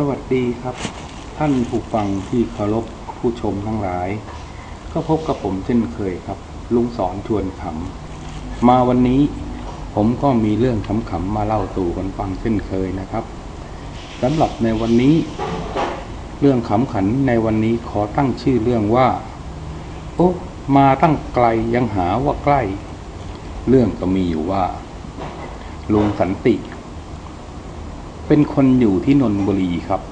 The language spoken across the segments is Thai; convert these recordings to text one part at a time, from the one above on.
สวัสดีครับ ท่านผู้ฟังที่เคารพผู้ชมทั้งหลาย ก็พบกับผมเช่นเคยครับ ลุงสอนชวนขำ มาวันนี้ผมก็มีเรื่องขำๆมาเล่าสู่กันฟังเช่นเคยนะครับสำหรับในวันนี้ เรื่องขำขันในวันนี้ขอตั้งชื่อเรื่องว่า โอ้มาตั้งไกลยังหาว่าใกล้ เรื่องก็มีอยู่ว่าลุงสันติ เป็นคนอยู่ที่นนบุรีครับ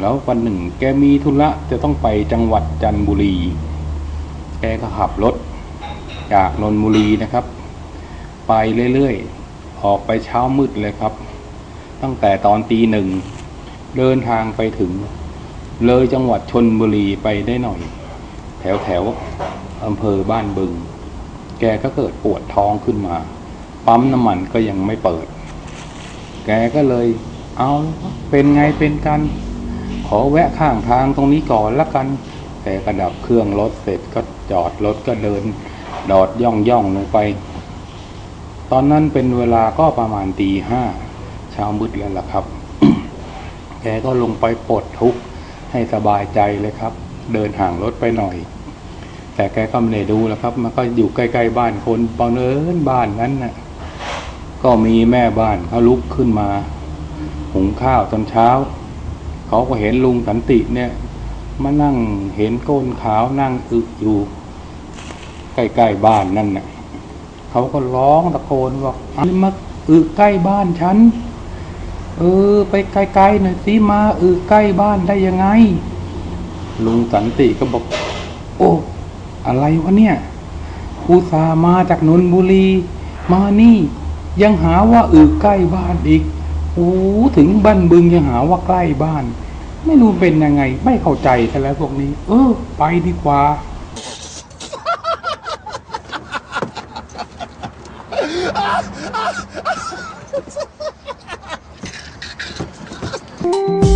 แล้ววันหนึ่งแกมีธุระจะต้องไปจังหวัดจันทบุรี แกก็ขับรถจากนนบุรีนะครับ ไปเรื่อยๆ ออกไปเช้ามืดเลยครับ ตั้งแต่ตอนตีหนึ่ง เดินทางไปถึง เลยจังหวัดชนบุรีไปได้หน่อย แถวแถวๆอำเภอบ้านบึง แกก็เกิดปวดท้องขึ้นมา ปั๊มน้ำมันก็ยังไม่เปิด แกก็เลย เอาเป็นไงเป็นกัน ขอแวะข้างทางตรงนี้ก่อนละกันแกก็ดับเครื่องรถเสร็จก็จอดรถก็เดิน ดอดย่องย่องลงไป ตอนนั้นเป็นเวลาก็ประมาณตีห้าเช้ามืดแล้วล่ะครับ แกก็ลงไปปลดทุกข์ให้สบายใจเลยครับ เดินห่างรถไปหน่อยแต่แกก็ไม่ได้ดูแล้วครับ มันก็อยู่ใกล้ๆบ้านคนบังเอิญบ้านนั้นน่ะ ก็มีแม่บ้านเขาลุกขึ้นมา หุงข้าวตอนเช้า เขาก็เห็นลุงสันติเนี่ยมานั่งเห็นก้นขาวนั่งอึอยู่ ใกล้ๆบ้านนั่นน่ะเขาก็ร้องตะโกนบอกอันมาอึใกล้บ้านฉัน เออ ไปไกลๆหน่อยสิมาอึใกล้บ้านได้ยังไง ลุงสันติก็บอก โอ้อะไรวะเนี่ยอุตส่ามาจากนนบุรีมานี่ ยังหาว่าอึใกล้บ้านอีกโอ้ถึงบ้านบึงยังหาว่าใกล้บ้าน ไม่รู้เป็นยังไง ไม่เข้าใจซะแล้วพวกนี้ เออ ไปดีกว่าอ